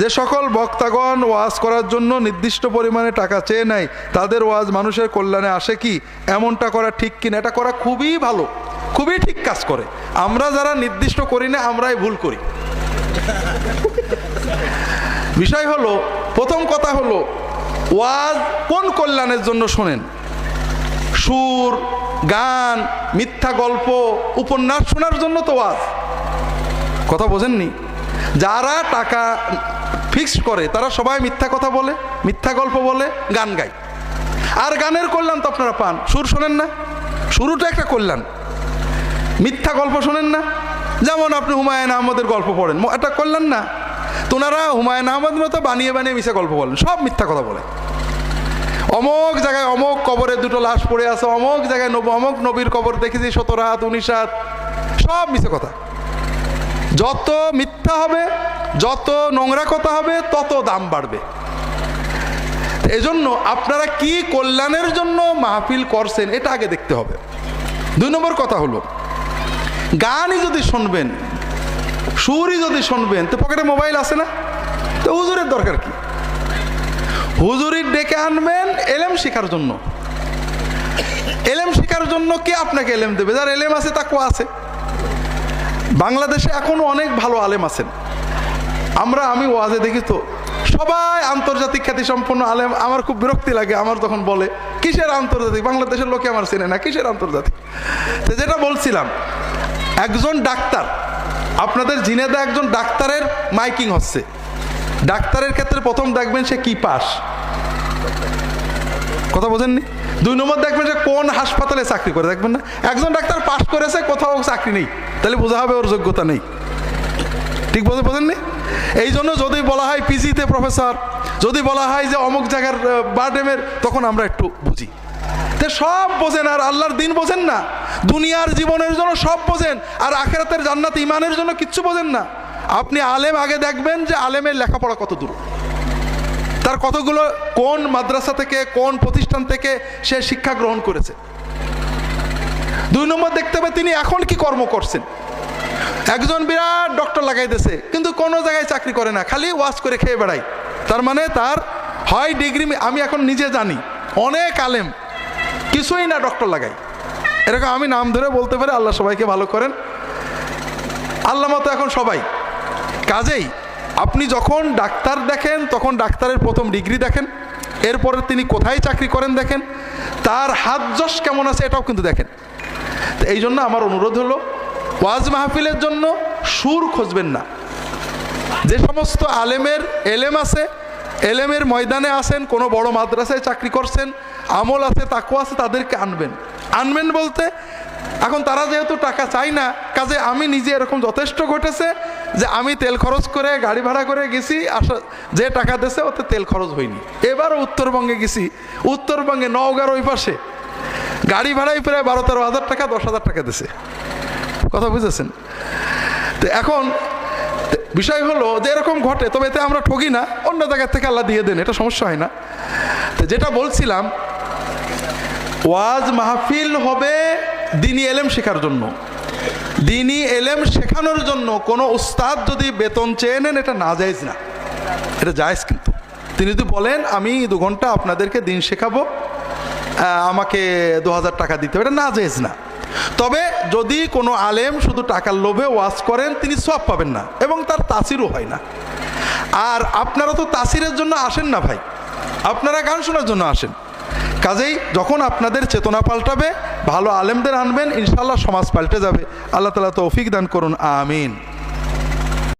যে সকল বক্তাগণ ওয়াজ করার জন্য নির্দিষ্ট পরিমাণে টাকা চেয়ে নেয়, তাদের ওয়াজ মানুষের কল্যাণে আসে কি? এমনটা করা ঠিক কিনা? এটা করা খুবই ভালো, খুবই ঠিক কাজ করে। আমরা যারা নির্দিষ্ট করি না, আমরাই ভুল করি। বিষয় হলো, প্রথম কথা হলো, ওয়াজ কোন কল্যাণের জন্য শোনেন? সুর, গান, মিথ্যা গল্প, উপন্যাস শোনার জন্য তো ওয়াজ। কথা বোঝেননি? যারা টাকা ফিক্সড করে, তারা সবাই মিথ্যা কথা বলে, মিথ্যা গল্প বলে, গান গায়। আর গানের কল্যাণ তো আপনারা পান। সুর শোনেন না? শুরুটা একটা কল্যাণ। মিথ্যা গল্প শোনেন না? যেমন আপনি হুমায়ুন আহমদের গল্প পড়েন এটা করলেন না। তোনারা হুমায়ুন আহমদ মতো বানিয়ে বানিয়ে মিশে গল্প বলেন, সব মিথ্যা কথা বলে। অমুক জায়গায় অমুক কবরে দুটো লাশ পড়ে আছে অমুক জায়গায় অমুক নবীর কবর দেখেছি, সতেরো হাত, উনিশ হাত, সব মিশে কথা। যত মিথ্যা হবে, যত নোংরা কথা হবে, তত দাম বাড়বে। এজন্য আপনারা কি কল্যাণের জন্য মাহফিল করছেন, এটা আগে দেখতে হবে। দুই নম্বর কথা হলো, গানই যদি শুনবেন, সুরই যদি শুনবেন, তো পকেটে মোবাইল আছে না? তো হুজুরের দরকার কি? হুজুরির ডেকে আনবেন এলেম শেখার জন্য। এলেম শেখার জন্য কে আপনাকে এলেম দেবে? যার এলেম আছে তা কো আছে। বাংলাদেশে এখনও অনেক ভালো আলেম আছেন। আমরা, আমি ওয়াজে দেখি তো, সবাই আন্তর্জাতিক খ্যাতি সম্পন্ন আলেম। আমার খুব বিরক্তি লাগে, আমার তখন বলে, কিসের আন্তর্জাতিক? বাংলাদেশের লোকে আমার চেনে না, কিসের আন্তর্জাতিক? তো যেটা বলছিলাম, একজন ডাক্তার, আপনাদের জিনেদা একজন ডাক্তারের মাইকিং হচ্ছে। ডাক্তারের ক্ষেত্রে প্রথম দেখবেন সে কি পাস। কথা বোঝেননি? দুই নম্বর দেখবেন যে কোন হাসপাতালে চাকরি করে, দেখবেন না? একজন ডাক্তার পাশ করেছে, কোথাও চাকরি নেই। তাহলে বোঝা হবে ওর যোগ্যতা নেই। ঠিক বলতে বোঝেননি? এই জন্য যদি বলা হয় পিজিতে প্রফেসর যদি বলা হয় যে অমুক জায়গার বারডেমের, তখন আমরা একটু বুঝি। তে সব বোঝেন, আর আল্লাহর দিন বোঝেন না। দুনিয়ার জীবনের জন্য সব বোঝেন, আর আখেরাতের জান্নাত ইমানের জন্য কিচ্ছু বোঝেন না। আপনি আলেম, আগে দেখবেন যে আলেমের লেখাপড়া কত দূর। তার কতগুলো কোন মাদ্রাসা থেকে, কোন প্রতিষ্ঠান থেকে সে শিক্ষা গ্রহণ করেছে। দুই নম্বর দেখতে হবে তিনি এখন কি কর্ম করছেন। একজন বিরাট ডক্টর লাগাইতেছে, কিন্তু কোনো জায়গায় চাকরি করে না, খালি ওয়াশ করে খেয়ে বেড়ায়। তার মানে তার হয় ডিগ্রি আমি এখন নিজে জানি, অনেক আলেম, কিছুই না ডক্টর লাগাই এরকম আমি নাম ধরে বলতে পারি, আল্লাহ সবাইকে ভালো করেন। আল্লাহ মতো এখন সবাই। কাজেই আপনি যখন ডাক্তার দেখেন, তখন ডাক্তারের প্রথম ডিগ্রি দেখেন, এরপরে তিনি কোথায় চাকরি করেন দেখেন, তার হাত যশ কেমন আছে এটাও কিন্তু দেখেন। তো এই জন্য আমার অনুরোধ হলো, ওয়াজ মাহফিলের জন্য সুর খুঁজবেন না। যে সমস্ত আলেমের এলেম আছে, এলেমের ময়দানে আসেন কোনো বড় মাদ্রাসায় চাকরি করছেন, আমল আছে তাকু আছে, তাদেরকে আনবেন। আনবেন বলতে এখন তারা যেহেতু টাকা চাই না, কাজে আমি নিজে এরকম যথেষ্ট ঘটেছে যে আমি তেল খরচ করে, গাড়ি ভাড়া করে গেছি আসা যে টাকা দেছে ওতে তেল খরচ হয়নি। এবারও উত্তরবঙ্গে গেছি। উত্তরবঙ্গে নওগাঁর ওই পাশে। গাড়ি ভাড়াই প্রায় বারো তেরো হাজার টাকা, দশ হাজার টাকা দিছে কথা বুঝেছেন? তো এখন বিষয় হলো যে এরকম ঘটে, তবে এতে আমরা ঠগি না, অন্য জায়গার থেকে আল্লাহ দিয়ে দেন, এটা সমস্যা হয় না। তো যেটা বলছিলাম, ওয়াজ মাহফিল হবে দিনী এলেম শেখার জন্য। দিনী এলেম শেখানোর জন্য কোনো উস্তাদ যদি বেতন চেয়ে নেন, এটা না যায়জ না। এটা জায়েজ কিন্তু। তিনি যদি বলেন, আমি দু ঘণ্টা আপনাদেরকে দিন শেখাবো আমাকে দু হাজার টাকা দিতে হবে, এটা না যায়জ না। তবে যদি কোনো আলেম শুধু টাকার লোভে ওয়াজ করেন, তিনি সব পাবেন না এবং তার তাসিরও হয় না। আর আপনারা তো তাসিরের জন্য আসেন না ভাই। আপনারা গান শোনার জন্য আসেন। কাজেই যখন আপনাদের চেতনা পাল্টাবে, ভালো আলেমদের আনবেন ইনশাল্লাহ সমাজ পাল্টে যাবে। আল্লাহ তালা তৌফিক দান করুন, আমিন।